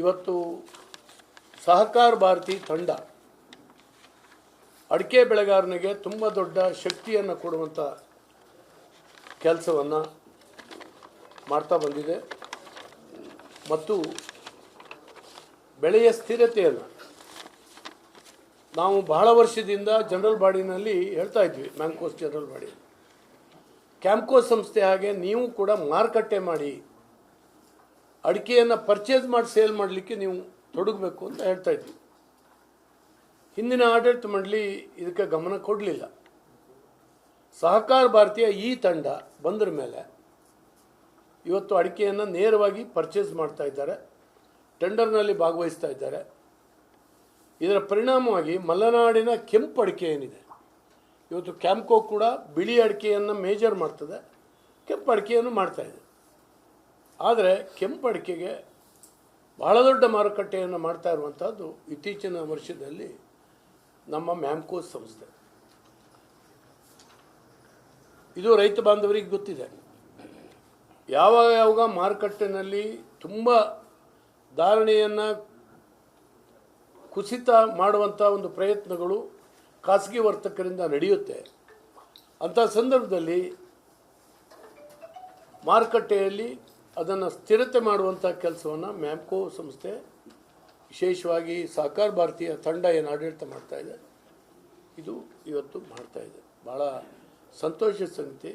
ಇವತ್ತು ಸಹಕಾರ ಭಾರತಿ ತಂಡ ಅಡಿಕೆ ಬೆಳೆಗಾರನಿಗೆ ತುಂಬ ದೊಡ್ಡ ಶಕ್ತಿಯನ್ನು ಕೊಡುವಂಥ ಕೆಲಸವನ್ನು ಮಾಡ್ತಾ ಬಂದಿದೆ. ಮತ್ತು ಬೆಳೆಯ ಸ್ಥಿರತೆಯನ್ನು ನಾವು ಬಹಳ ವರ್ಷದಿಂದ ಜನರಲ್ ಬಾಡಿನಲ್ಲಿ ಹೇಳ್ತಾ ಇದ್ವಿ, ಮ್ಯಾಂಕೋಸ್ ಜನರಲ್ ಬಾಡಿ. ಕ್ಯಾಂಪ್ಕೋ ಸಂಸ್ಥೆ ಹಾಗೆ ನೀವು ಕೂಡ ಮಾರುಕಟ್ಟೆ ಮಾಡಿ ಅಡಿಕೆಯನ್ನು ಪರ್ಚೇಸ್ ಮಾಡಿ ಸೇಲ್ ಮಾಡಲಿಕ್ಕೆ ನೀವು ತೊಡಗಬೇಕು ಅಂತ ಹೇಳ್ತಾ ಇದ್ವಿ. ಹಿಂದಿನ ಆಡಳಿತ ಮಂಡಳಿ ಇದಕ್ಕೆ ಗಮನ ಕೊಡಲಿಲ್ಲ. ಸಹಕಾರ ಭಾರತೀಯ ಈ ತಂಡ ಬಂದ್ರ ಮೇಲೆ ಇವತ್ತು ಅಡಿಕೆಯನ್ನು ನೇರವಾಗಿ ಪರ್ಚೇಸ್ ಮಾಡ್ತಾ ಇದ್ದಾರೆ ಟೆಂಡರ್ನಲ್ಲಿ ಭಾಗವಹಿಸ್ತಾ ಇದ್ದಾರೆ. ಇದರ ಪರಿಣಾಮವಾಗಿ ಮಲೆನಾಡಿನ ಕೆಂಪು ಅಡಿಕೆ ಏನಿದೆ, ಇವತ್ತು ಕ್ಯಾಂಪ್ಕೋ ಕೂಡ ಬಿಳಿ ಅಡಿಕೆಯನ್ನು ಮೇಜರ್ ಮಾಡ್ತದೆ, ಕೆಂಪು ಅಡಿಕೆಯನ್ನು ಮಾಡ್ತಾ ಇದೆ. ಆದರೆ ಕೆಂಪು ಅಡಿಕೆಗೆ ಬಹಳ ದೊಡ್ಡ ಮಾರುಕಟ್ಟೆಯನ್ನು ಮಾಡ್ತಾ ಇರುವಂಥದ್ದು ಇತ್ತೀಚಿನ ವರ್ಷದಲ್ಲಿ ನಮ್ಮ ಮ್ಯಾಮ್ಕೋಸ್ ಸಂಸ್ಥೆ. ಇದು ರೈತ ಬಾಂಧವರಿಗೆ ಗೊತ್ತಿದೆ. ಯಾವಾಗ ಯಾವಾಗ ಮಾರುಕಟ್ಟೆಯಲ್ಲಿ ತುಂಬ ಧಾರಣೆಯನ್ನು ಕುಸಿತ ಮಾಡುವಂಥ ಒಂದು ಪ್ರಯತ್ನಗಳು ಖಾಸಗಿ ವರ್ತಕರಿಂದ ನಡೆಯುತ್ತೆ. ಅಂಥ ಸಂದರ್ಭದಲ್ಲಿ ಮಾರುಕಟ್ಟೆಯಲ್ಲಿ ಅದನ್ನು ಸ್ಥಿರತೆ ಮಾಡುವಂಥ ಕೆಲಸವನ್ನು ಮ್ಯಾಮ್ಕೋ ಸಂಸ್ಥೆ ವಿಶೇಷವಾಗಿ ಸಹಕಾರ ಭಾರತೀಯ ತಂಡ ಏನು ಆಡಳಿತ ಮಾಡ್ತಾ ಇದೆ, ಇದು ಇವತ್ತು ಮಾಡ್ತಾ ಇದೆ. ಭಾಳ ಸಂತೋಷದ ಸಂಗತಿ.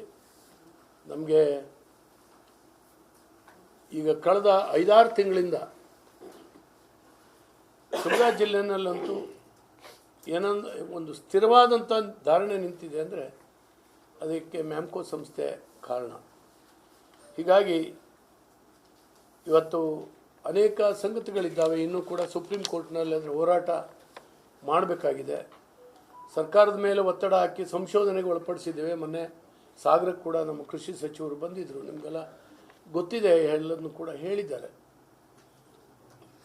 ನಮಗೆ ಈಗ ಕಳೆದ ಐದಾರು ತಿಂಗಳಿಂದ ಶಿವಮೊಗ್ಗ ಜಿಲ್ಲೆನಲ್ಲಂತೂ ಏನಂದ ಒಂದು ಸ್ಥಿರವಾದಂಥ ಧಾರಣೆ ನಿಂತಿದೆ ಅಂದರೆ ಅದಕ್ಕೆ ಮ್ಯಾಮ್ಕೋ ಸಂಸ್ಥೆ ಕಾರಣ. ಹೀಗಾಗಿ ಇವತ್ತು ಅನೇಕ ಸಂಗತಿಗಳಿದ್ದಾವೆ. ಇನ್ನೂ ಕೂಡ ಸುಪ್ರೀಂ ಕೋರ್ಟ್ನಲ್ಲಿ ಅದರ ಹೋರಾಟ ಮಾಡಬೇಕಾಗಿದೆ. ಸರ್ಕಾರದ ಮೇಲೆ ಒತ್ತಡ ಹಾಕಿ ಸಂಶೋಧನೆಗೆ ಒಳಪಡಿಸಿದ್ದೇವೆ. ಮೊನ್ನೆ ಸಾಗರಕ್ಕೆ ಕೂಡ ನಮ್ಮ ಕೃಷಿ ಸಚಿವರು ಬಂದಿದ್ದರು ನಿಮಗೆಲ್ಲ ಗೊತ್ತಿದೆ ಹೇಳೋದನ್ನು ಕೂಡ ಹೇಳಿದ್ದಾರೆ.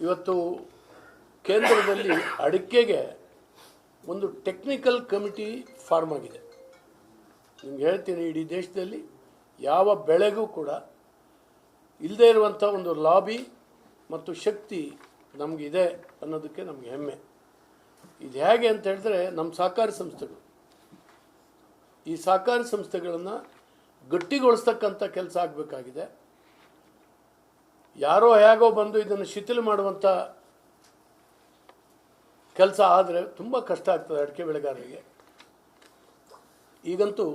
ಇವತ್ತು ಕೇಂದ್ರದಲ್ಲಿ ಅಡಿಕೆಗೆ ಒಂದು ಟೆಕ್ನಿಕಲ್ ಕಮಿಟಿ ಫಾರ್ಮ್ ಆಗಿದೆ. ನಿಮ್ಗೆ ಹೇಳ್ತೀನಿ, ಇಡೀ ದೇಶದಲ್ಲಿ ಯಾವ ಬೆಳೆಗೂ ಕೂಡ ಇಲ್ಲದೇ ಇರುವಂಥ ಒಂದು ಲಾಬಿ ಮತ್ತು ಶಕ್ತಿ ನಮಗಿದೆ ಅನ್ನೋದಕ್ಕೆ ನಮಗೆ ಹೆಮ್ಮೆ. ಇದು ಹೇಗೆ ಅಂತ ಹೇಳಿದ್ರೆ ನಮ್ಮ ಸಹಕಾರಿ ಸಂಸ್ಥೆಗಳು. ಈ ಸಹಕಾರಿ ಸಂಸ್ಥೆಗಳನ್ನು ಗಟ್ಟಿಗೊಳಿಸ್ತಕ್ಕಂಥ ಕೆಲಸ ಆಗಬೇಕಾಗಿದೆ. ಯಾರೋ ಹೇಗೋ ಬಂದು ಇದನ್ನು ಶಿಥಿಲ ಮಾಡುವಂಥ ಕೆಲಸ ಆದರೆ ತುಂಬ ಕಷ್ಟ ಆಗ್ತದೆ ಅಡಿಕೆ ಬೆಳೆಗಾರರಿಗೆ. ಈಗಂತೂ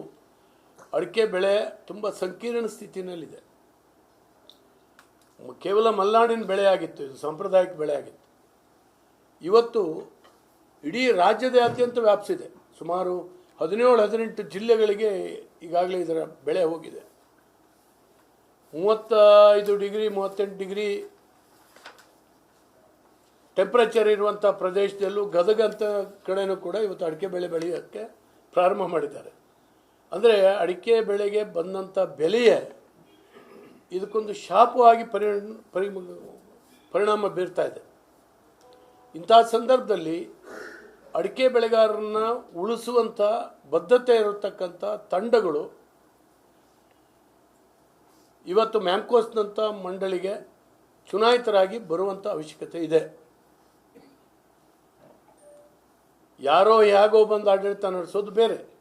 ಅಡಿಕೆ ಬೆಳೆ ತುಂಬ ಸಂಕೀರ್ಣ ಸ್ಥಿತಿನಲ್ಲಿದೆ. ಕೇವಲ ಮಲೆನಾಡಿನ ಬೆಳೆಯಾಗಿತ್ತು, ಇದು ಸಾಂಪ್ರದಾಯಿಕ ಬೆಳೆಯಾಗಿತ್ತು. ಇವತ್ತು ಇಡೀ ರಾಜ್ಯದಾದ್ಯಂತ ವ್ಯಾಪಿಸಿದೆ. ಸುಮಾರು ಹದಿನೇಳು, ಹದಿನೆಂಟು ಜಿಲ್ಲೆಗಳಿಗೆ ಈಗಾಗಲೇ ಇದರ ಬೆಳೆ ಹೋಗಿದೆ. ಮೂವತ್ತೈದು ಡಿಗ್ರಿ, ಮೂವತ್ತೆಂಟು ಡಿಗ್ರಿ ಟೆಂಪ್ರೇಚರ್ ಇರುವಂಥ ಪ್ರದೇಶದಲ್ಲೂ ಗದಗ ಅಂತ ಕಡೆಯೂ ಕೂಡ ಇವತ್ತು ಅಡಿಕೆ ಬೆಳೆ ಬೆಳೆಯೋಕ್ಕೆ ಪ್ರಾರಂಭ ಮಾಡಿದ್ದಾರೆ. ಅಂದರೆ ಅಡಿಕೆ ಬೆಳೆಗೆ ಬಂದಂಥ ಬೆಲೆಯೇ ಇದಕ್ಕೊಂದು ಶಾಪವಾಗಿ ಪರಿಣ ಪರಿ ಪರಿಣಾಮ ಬೀರ್ತಾ ಇದೆ. ಇಂಥ ಸಂದರ್ಭದಲ್ಲಿ ಅಡಿಕೆ ಬೆಳೆಗಾರರನ್ನ ಉಳಿಸುವಂಥ ಬದ್ಧತೆ ಇರತಕ್ಕಂಥ ತಂಡಗಳು ಇವತ್ತು ಮ್ಯಾಂಕೋಸ್ನಂಥ ಮಂಡಳಿಗೆ ಚುನಾಯಿತರಾಗಿ ಬರುವಂಥ ಅವಶ್ಯಕತೆ ಇದೆ. ಯಾರೋ ಹೇಗೋ ಬಂದು ಆಡಳಿತ ನಡೆಸೋದು ಬೇರೆ.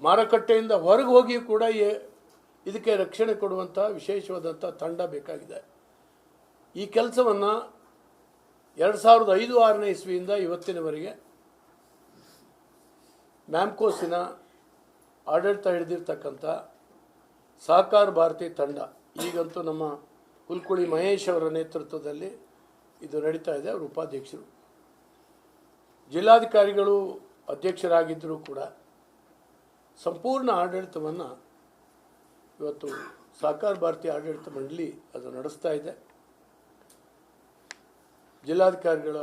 ಮಾರುಕಟ್ಟೆಯಿಂದ ಹೊರಗೆ ಹೋಗಿ ಕೂಡ ಎ- ಇದಕ್ಕೆ ರಕ್ಷಣೆ ಕೊಡುವಂಥ ವಿಶೇಷವಾದಂಥ ತಂಡ ಬೇಕಾಗಿದೆ. ಈ ಕೆಲಸವನ್ನು ಎರಡು ಸಾವಿರದ ಐದು ಆರನೇ ಇಸ್ವಿಯಿಂದ ಇವತ್ತಿನವರೆಗೆ ಮ್ಯಾಮ್ಕೋಸಿನ ಆಡಳಿತ ಹಿಡಿದಿರ್ತಕ್ಕಂಥ ಸಹಕಾರ ಭಾರತಿ ತಂಡ, ಈಗಂತೂ ನಮ್ಮ ಹುಲ್ಕುಳಿ ಮಹೇಶ್ ಅವರ ನೇತೃತ್ವದಲ್ಲಿ ಇದು ನಡೀತಾ ಇದೆ. ಅವರು ಉಪಾಧ್ಯಕ್ಷರು. ಜಿಲ್ಲಾಧಿಕಾರಿಗಳು ಅಧ್ಯಕ್ಷರಾಗಿದ್ದರೂ ಕೂಡ ಸಂಪೂರ್ಣ ಆಡಳಿತವನ್ನು ಇವತ್ತು ಸಹಕಾರ ಭಾರತಿ ಆಡಳಿತ ಮಂಡಳಿ ಅದು ನಡೆಸ್ತಾ ಇದೆ. ಜಿಲ್ಲಾಧಿಕಾರಿಗಳ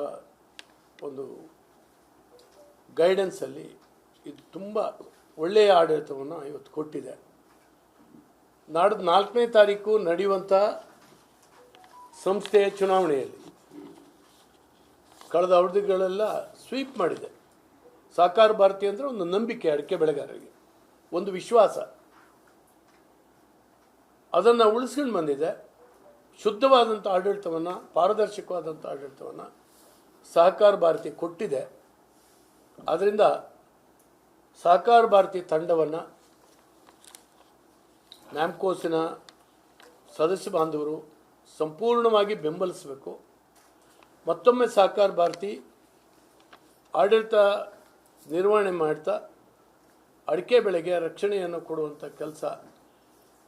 ಒಂದು ಗೈಡೆನ್ಸಲ್ಲಿ ಇದು ತುಂಬ ಒಳ್ಳೆಯ ಆಡಳಿತವನ್ನು ಇವತ್ತು ಕೊಟ್ಟಿದೆ. ನಾಡಿದ ನಾಲ್ಕನೇ ತಾರೀಕು ನಡೆಯುವಂಥ ಸಂಸ್ಥೆಯ ಚುನಾವಣೆಯಲ್ಲಿ ಕಳೆದ ಅವಧಿಗಳೆಲ್ಲ ಸ್ವೀಪ್ ಮಾಡಿದೆ. ಸಹಕಾರ ಭಾರತಿ ಅಂದರೆ ಒಂದು ನಂಬಿಕೆ, ಅಡಿಕೆ ಬೆಳೆಗಾರರಿಗೆ. ಒಂದು ವಿಶ್ವಾಸ. ಅದನ್ನು ಉಳಿಸ್ಕೊಂಡು ಬಂದಿದೆ. ಶುದ್ಧವಾದಂಥ ಆಡಳಿತವನ್ನು ಪಾರದರ್ಶಕವಾದಂಥ ಆಡಳಿತವನ್ನು ಸಹಕಾರ ಭಾರತಿ ಕೊಟ್ಟಿದೆ. ಆದ್ದರಿಂದ ಸಹಕಾರ ಭಾರತಿ ತಂಡವನ್ನು ನ್ಯಾಮ್ಕೋಸಿನ ಸದಸ್ಯ ಬಾಂಧವರು ಸಂಪೂರ್ಣವಾಗಿ ಬೆಂಬಲಿಸಬೇಕು. ಮತ್ತೊಮ್ಮೆ ಸಹಕಾರ ಭಾರತಿ ಆಡಳಿತ ನಿರ್ವಹಣೆ ಮಾಡ್ತಾ, ಅಡಿಕೆ ಬೆಳೆಗೆ ರಕ್ಷಣೆಯನ್ನು ಕೊಡುವಂಥ ಕೆಲಸ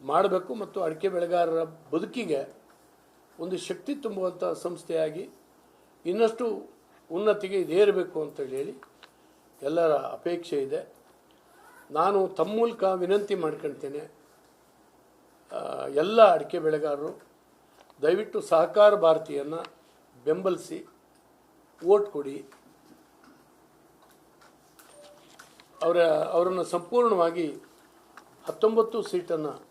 ಮಾಡಬೇಕು ಮತ್ತು ಅಡಿಕೆ ಬೆಳೆಗಾರರ ಬದುಕಿಗೆ ಒಂದು ಶಕ್ತಿ ತುಂಬುವಂಥ ಸಂಸ್ಥೆಯಾಗಿ ಇನ್ನಷ್ಟು ಉನ್ನತಿಗೆ ಇದೇರಬೇಕು ಅಂತೇಳಿ ಹೇಳಿ ಎಲ್ಲರ ಅಪೇಕ್ಷೆ ಇದೆ. ನಾನು ತಮ್ಮ ಮೂಲಕ ವಿನಂತಿ ಮಾಡ್ಕೊಳ್ತೇನೆ ಎಲ್ಲ ಅಡಿಕೆ ಬೆಳೆಗಾರರು ದಯವಿಟ್ಟು ಸಹಕಾರ ಭಾರತಿಯನ್ನು ಬೆಂಬಲಿಸಿ ಓಟ್ ಕೊಡಿ. ಅವರ, ಅವರನ್ನು ಸಂಪೂರ್ಣವಾಗಿ ಹತ್ತೊಂಬತ್ತು ಸೀಟನ್ನು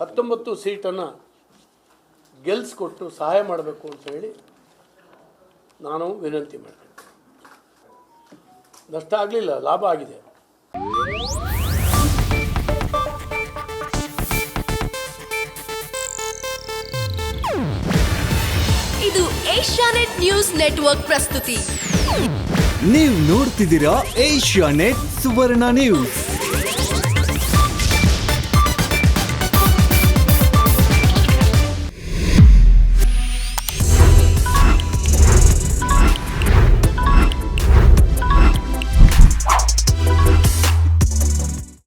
ಹತ್ತೊಂಬತ್ತು ಸೀಟನ್ನು ಗೆಲ್ಲಿಸ್ಕೊಟ್ಟು ಸಹಾಯ ಮಾಡಬೇಕು ಅಂತ ಹೇಳಿ ನಾನು ವಿನಂತಿ ಮಾಡ್ತೇನೆ. ನಷ್ಟ ಆಗಲಿಲ್ಲ ಲಾಭ ಆಗಿದೆ. ಇದು ಏಷ್ಯಾನೆಟ್ ನ್ಯೂಸ್ ನೆಟ್ವರ್ಕ್ ಪ್ರಸ್ತುತಿ. ನೀವು ನೋಡ್ತಿದ್ದೀರಾ ಏಷ್ಯಾ ನೆಟ್ ಸುವರ್ಣ ನ್ಯೂಸ್.